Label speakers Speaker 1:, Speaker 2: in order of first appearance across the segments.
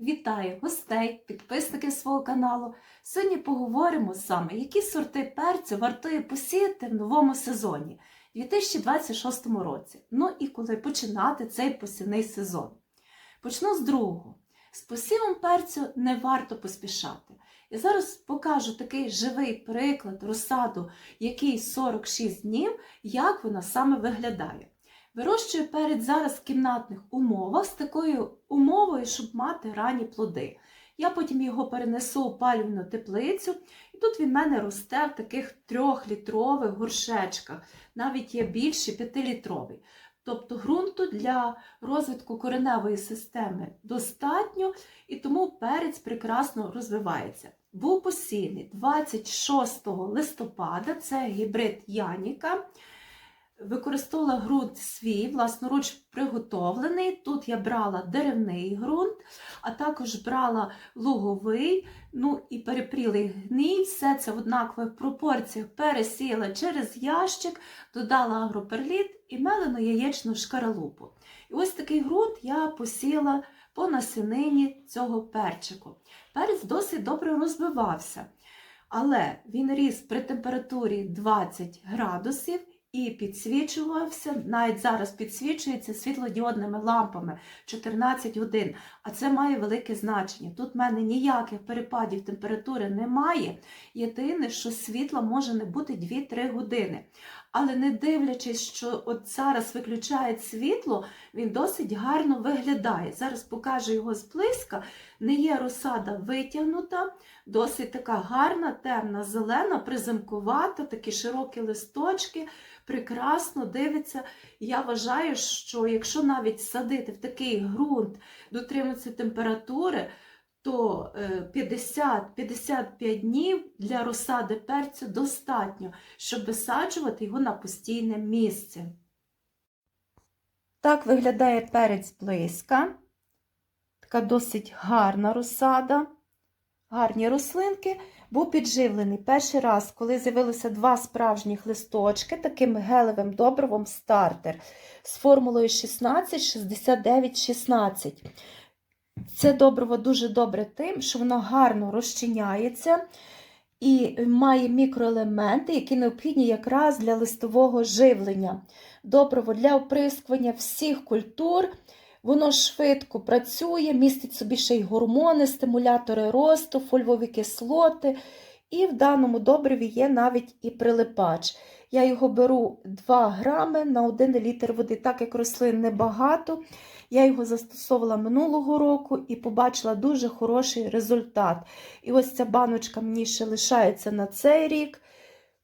Speaker 1: Вітаю гостей, підписників свого каналу. Сьогодні поговоримо саме, які сорти перцю вартує посіяти в новому сезоні 2026 році. Ну і коли починати цей посівний сезон. Почну з другого. З посівом перцю не варто поспішати. Я зараз покажу такий живий приклад розсаду, який 46 днів, як вона саме виглядає. Вирощую перець зараз в кімнатних умовах з такою умовою, щоб мати ранні плоди. Я потім його перенесу у палювальну теплицю, і тут він в мене росте в таких трьохлітрових горшечках, навіть є більший п'ятилітровий. Тобто ґрунту для розвитку кореневої системи достатньо, і тому перець прекрасно розвивається. Був посіяний 26 листопада, це гібрид Яніка. Використовувала ґрунт свій, власноруч приготовлений. Тут я брала деревний ґрунт, а також брала луговий, ну і перепрілий гній. Все це в однакових пропорціях пересіяла через ящик, додала агроперліт і мелену яєчну шкаралупу. І ось такий ґрунт я посіяла по насінині цього перчику. Перець досить добре розвивався, але він ріс при температурі 20 градусів і підсвічувався, навіть зараз підсвічується світлодіодними лампами 14 годин. А це має велике значення. Тут в мене ніяких перепадів температури немає. Єдине, що світла може не бути 2-3 години. Але не дивлячись, що от зараз виключають світло, він досить гарно виглядає. Зараз покажу його зблизька. Не є розсада витягнута, досить така гарна, темна, зелена, приземкувата, такі широкі листочки прекрасно дивиться. Я вважаю, що якщо навіть садити в такий ґрунт, дотримуватися температури, то 50-55 днів для розсади перцю достатньо, щоб висаджувати його на постійне місце. Так виглядає перець близька. Така досить гарна розсада, гарні рослинки був підживлений перший раз, коли з'явилося два справжніх листочки, таким гелевим добривом стартер з формулою 16, 69, 16. Це добриво дуже добре тим, що воно гарно розчиняється і має мікроелементи, які необхідні якраз для листового живлення. Добриво для оприскування всіх культур. Воно швидко працює, містить собі ще й гормони, стимулятори росту, фольвові кислоти. І в даному добриві є навіть і прилипач. Я його беру 2 грами на 1 літр води, так як рослин небагато. Я його застосовувала минулого року і побачила дуже хороший результат. І ось ця баночка мені ще лишається на цей рік.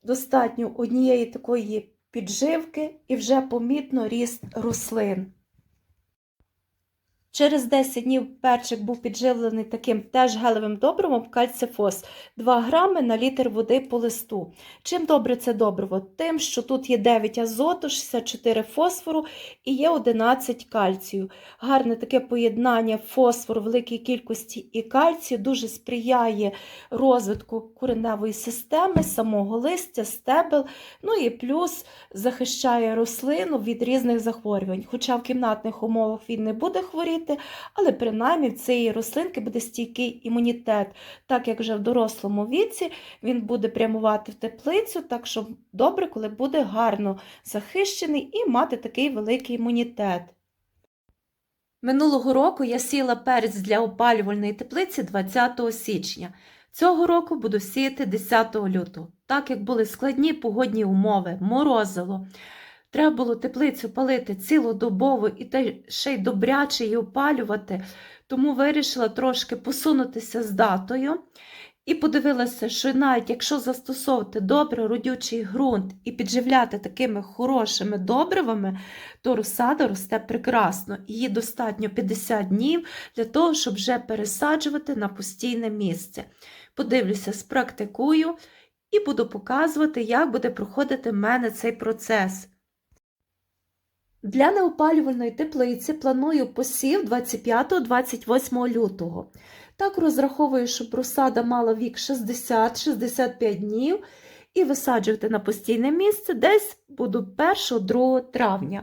Speaker 1: Достатньо однієї такої підживки і вже помітно ріст рослин. Через 10 днів перчик був підживлений таким теж гелевим добривом кальцифос 2 грами на літр води по листу. Чим добре це добриво? Тим, що тут є 9 азоту, 64 фосфору і є 11 кальцію. Гарне таке поєднання фосфору великій кількості і кальцію дуже сприяє розвитку кореневої системи, самого листя, стебел, ну і плюс захищає рослину від різних захворювань. Хоча в кімнатних умовах він не буде хворіти але принаймні в цієї рослинки буде стійкий імунітет, так як вже в дорослому віці він буде прямувати в теплицю, так що добре, коли буде гарно захищений і мати такий великий імунітет. Минулого року я сіла перець для опалювальної теплиці 20 січня. Цього року буду сіяти 10 лютого, так як були складні погодні умови, морозило. Треба було теплицю палити цілодобово і те ще й добряче її опалювати, тому вирішила трошки посунутися з датою. І подивилася, що навіть якщо застосовувати добре родючий ґрунт і підживляти такими хорошими добривами, то розсада росте прекрасно. Її достатньо 50 днів для того, щоб вже пересаджувати на постійне місце. Подивлюся, спрактикую і буду показувати, як буде проходити в мене цей процес. Для неопалювальної теплиці планую посів 25-28 лютого. Так розраховую, щоб розсада мала вік 60-65 днів і висаджувати на постійне місце десь буду 1-2 травня.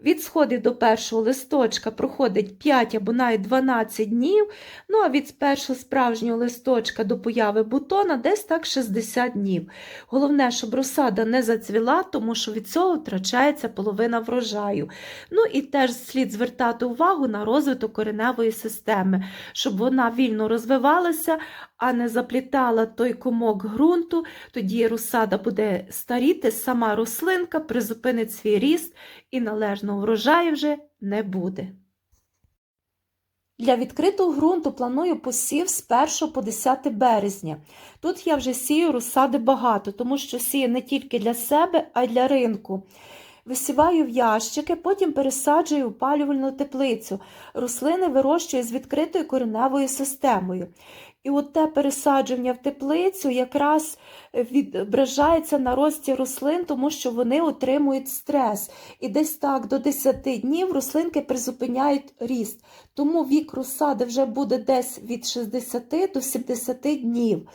Speaker 1: Від сходів до першого листочка проходить 5 або навіть 12 днів, ну а від першого справжнього листочка до появи бутона десь так 60 днів. Головне, щоб розсада не зацвіла, тому що від цього втрачається половина врожаю. Ну і теж слід звертати увагу на розвиток кореневої системи, щоб вона вільно розвивалася, а не заплітала той комок ґрунту, тоді розсада буде старіти, сама рослинка призупинить свій ріст і належного врожаю вже не буде. Для відкритого ґрунту планую посів з 1 по 10 березня. Тут я вже сію розсади багато, тому що сію не тільки для себе, а й для ринку. Висіваю в ящики, потім пересаджую у палювальну теплицю. Рослини вирощую з відкритою кореневою системою. І от те пересадження в теплицю якраз відображається на рості рослин, тому що вони отримують стрес. І десь так до 10 днів рослинки призупиняють ріст. Тому вік розсади вже буде десь від 60 до 70 днів.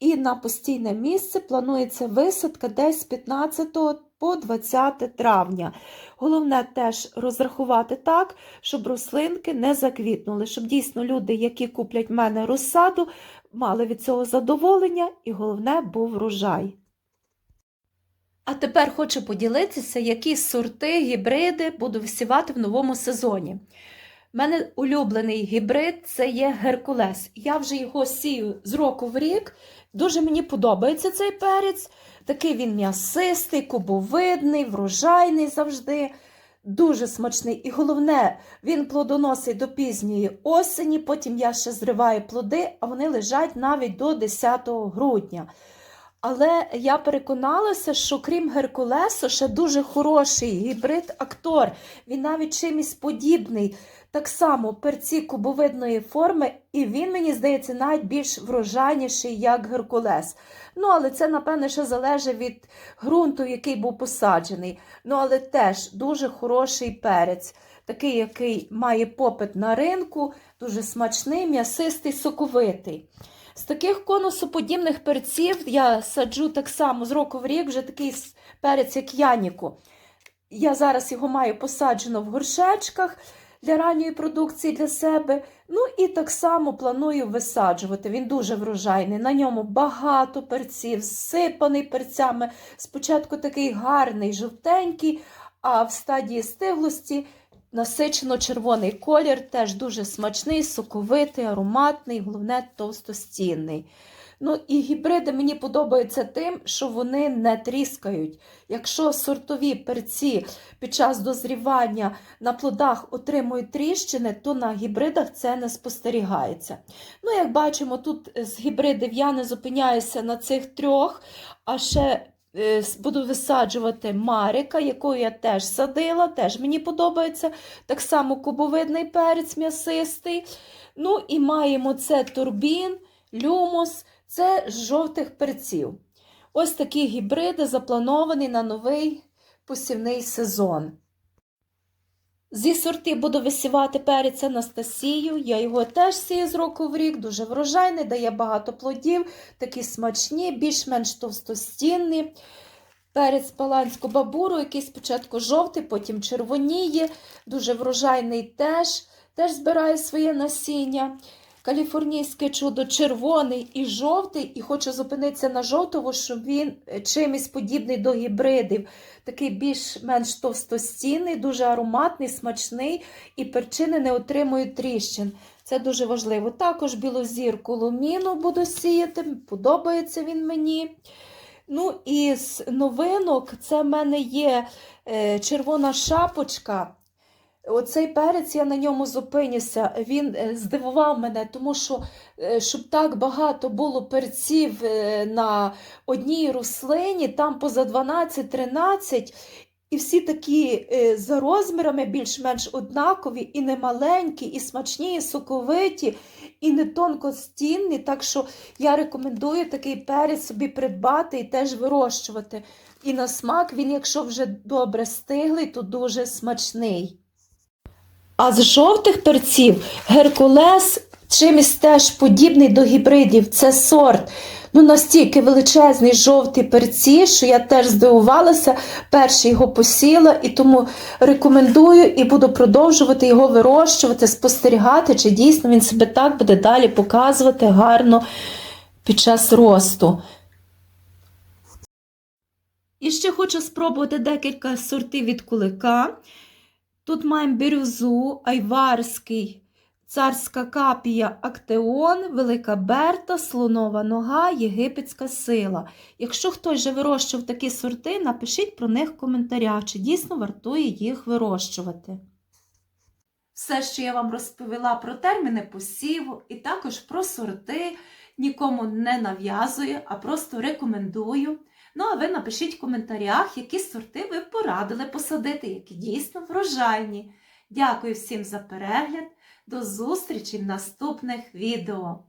Speaker 1: І на постійне місце планується висадка десь з 15 по 20 травня. Головне теж розрахувати так, щоб рослинки не заквітнули, щоб дійсно люди, які куплять в мене розсаду, мали від цього задоволення і головне був врожай. А тепер хочу поділитися, які сорти, гібриди буду висівати в новому сезоні. У мене улюблений гібрид це є Геркулес. Я вже його сію з року в рік. Дуже мені подобається цей перець. Такий він м'ясистий, кубовидний, врожайний завжди. Дуже смачний. І головне, він плодоносить до пізньої осені, потім я ще зриваю плоди, а вони лежать навіть до 10 грудня. Але я переконалася, що крім Геркулесу, ще дуже хороший гібрид актор. Він навіть чимось подібний. Так само перці кубовидної форми, і він, мені здається, навіть більш врожайніший, як Геркулес. Ну, але це, напевне, ще залежить від ґрунту, який був посаджений. Ну, але теж дуже хороший перець, такий, який має попит на ринку, дуже смачний, м'ясистий, соковитий. З таких конусоподібних перців я саджу так само з року в рік вже такий перець, як Яніку. Я зараз його маю посаджено в горшечках для ранньої продукції для себе. Ну і так само планую висаджувати. Він дуже врожайний. На ньому багато перців, зсипаний перцями. Спочатку такий гарний, жовтенький, а в стадії стиглості насичено червоний колір, теж дуже смачний, соковитий, ароматний, головне товстостінний. Ну і гібриди мені подобаються тим, що вони не тріскають. Якщо сортові перці під час дозрівання на плодах отримують тріщини, то на гібридах це не спостерігається. Ну, як бачимо, тут з гібридів я не зупиняюся на цих трьох, а ще е, буду висаджувати Марика, яку я теж садила, теж мені подобається. Так само кубовидний перець м'ясистий. Ну і маємо це турбін, люмус. Це з жовтих перців. Ось такі гібриди заплановані на новий посівний сезон. Зі сортів буду висівати перець Анастасію. Я його теж сію з року в рік, дуже врожайний, дає багато плодів, такі смачні, більш-менш товстостінні. Перець паланську бабуру, який спочатку жовтий, потім червоніє, дуже врожайний теж, теж збирає своє насіння. Каліфорнійське чудо червоний і жовтий, і хочу зупинитися на жовтому, щоб він чимось подібний до гібридів. Такий більш-менш товстостінний, дуже ароматний, смачний, і перчини не отримують тріщин. Це дуже важливо. Також білозірку луміну буду сіяти, подобається він мені. Ну і з новинок це в мене є е, червона шапочка. Оцей перець я на ньому зупинюся. Він е, здивував мене, тому що е, щоб так багато було перців е, на одній рослині, там поза 12-13, і всі такі за розмірами більш-менш однакові, і не маленькі, і смачні, і соковиті, і не тонкостінні. Так що я рекомендую такий перець собі придбати і теж вирощувати. І на смак він, якщо вже добре стиглий, то дуже смачний. А з жовтих перців Геркулес чимось теж подібний до гібридів. Це сорт ну настільки величезний жовтий перці, що я теж здивувалася. Перший його посіла, і тому рекомендую і буду продовжувати його вирощувати, спостерігати, чи дійсно він себе так буде далі показувати гарно під час росту. І ще хочу спробувати декілька сортів від кулика. Тут маємо бірюзу, айварський, царська капія, актеон, велика берта, слонова нога, єгипетська сила. Якщо хтось вже вирощував такі сорти, напишіть про них в коментарях, чи дійсно вартує їх вирощувати. Все, що я вам розповіла про терміни посіву і також про сорти, нікому не нав'язую, а просто рекомендую. Ну, а ви напишіть в коментарях, які сорти ви порадили посадити, які дійсно врожайні. Дякую всім за перегляд. До зустрічі в наступних відео!